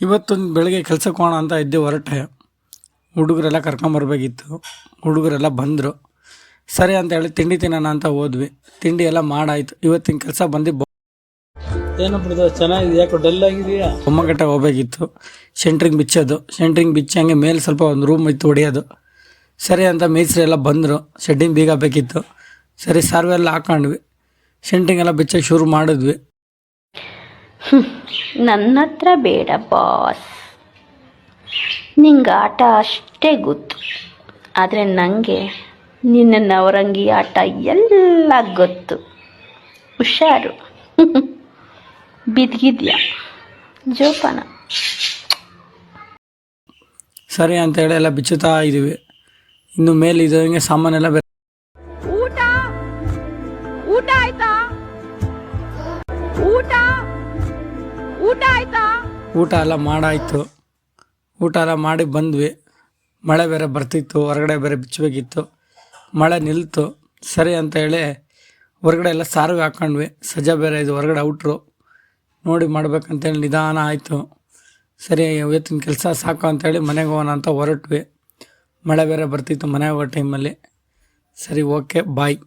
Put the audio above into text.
ಇವತ್ತೊಂದು ಬೆಳಗ್ಗೆ ಕೆಲ್ಸಕ್ಕೆ ಹೋಗೋಣ ಅಂತ ಇದ್ದೆ ಹೊರಟೆ. ಹುಡುಗರೆಲ್ಲ ಕರ್ಕೊಂಬರ್ಬೇಕಿತ್ತು ಹುಡುಗರೆಲ್ಲ ಬಂದರು. ಸರಿ ಅಂತ ಹೇಳಿ ತಿಂಡಿ ತಿನ್ನೋಣ ಅಂತ ಹೋದ್ವಿ. ತಿಂಡಿ ಎಲ್ಲ ಮಾಡಾಯಿತು. ಇವತ್ತಿನ ಕೆಲಸ ಬಂದು ಏನಪ್ಪ ಚೆನ್ನಾಗಿದೆ ಯಾಕೋ ಡಲ್ ಆಗಿದೆಯಾ? ಬೊಮ್ಮಗಟ್ಟೆ ಹೋಗ್ಬೇಕಿತ್ತು. ಸೆಂಟ್ರಿಂಗ್ ಬಿಚ್ಚೋದು. ಸೆಂಟ್ರಿಂಗ್ ಬಿಚ್ಚಿ ಹಂಗೆ ಮೇಲೆ ಸ್ವಲ್ಪ ಒಂದು ರೂಮ್ ಇತ್ತು ಹೊಡೆಯೋದು. ಸರಿ ಅಂತ ಮೇಸ್ತ್ರಿ ಎಲ್ಲ ಬಂದರು. ಶೆಡ್ಡಿಂಗ್ ಬೀಗ ಬೇಕಿತ್ತು. ಸರಿ ಸರ್ವೆ ಎಲ್ಲ ಹಾಕೊಂಡ್ವಿ. ಸೆಂಟ್ರಿಂಗ್ ಎಲ್ಲ ಬಿಚ್ಚಕ್ಕೆ ಶುರು ಮಾಡಿದ್ವಿ. ನನ್ನ ಹತ್ರ ಬೇಡ ಬಾಸ್ ನಿಂಗೆ ಆಟ ಅಷ್ಟೇ ಗೊತ್ತು. ಆದರೆ ನನಗೆ ನಿನ್ನ ನವರಂಗಿ ಆಟ ಎಲ್ಲ ಗೊತ್ತು. ಹುಷಾರು. ಬಿದ್ಗಿದ್ಯಾ? ಜೋಪಾನ. ಸರಿ ಅಂತ ಹೇಳಿ ಎಲ್ಲ ಬಿಚ್ಚುತ್ತಾ ಇದೀವಿ ಇನ್ನು ಮೇಲೆ ಇದಂಗೆ ಸಾಮಾನೆಲ್ಲ ಬೇರೆ ಊಟ? ಊಟ ಆಯ್ತಾ? ಊಟ ಎಲ್ಲ ಮಾಡಾಯಿತು. ಊಟ ಎಲ್ಲ ಮಾಡಿ ಬಂದ್ವಿ. ಮಳೆ ಬೇರೆ ಬರ್ತಿತ್ತು, ಹೊರಗಡೆ ಬೇರೆ ಬಿಚ್ಚಬೇಕಿತ್ತು ಮಳೆ ನಿಲ್ತು. ಸರಿ ಅಂತ ಹೇಳಿ ಹೊರಗಡೆ ಎಲ್ಲ ಸಾರಿಗೆ ಹಾಕೊಂಡ್ವಿ. ಸಜ್ಜಾ ಬೇರೆ ಇದು ಹೊರಗಡೆ ಔಟ್ರು ನೋಡಿ ಮಾಡ್ಬೇಕಂತೇಳಿ ನಿಧಾನ ಆಯಿತು. ಸರಿ, ಇವತ್ತಿನ ಕೆಲಸ ಸಾಕು ಅಂತೇಳಿ ಮನೆಗೆ ಹೋಗೋಣ ಅಂತ ಹೊರಟ್ವಿ. ಮಳೆ ಬೇರೆ ಬರ್ತಿತ್ತು ಮನೆಗೆ ಹೋಗೋ ಟೈಮಲ್ಲಿ ಸರಿ, ಓಕೆ ಬಾಯ್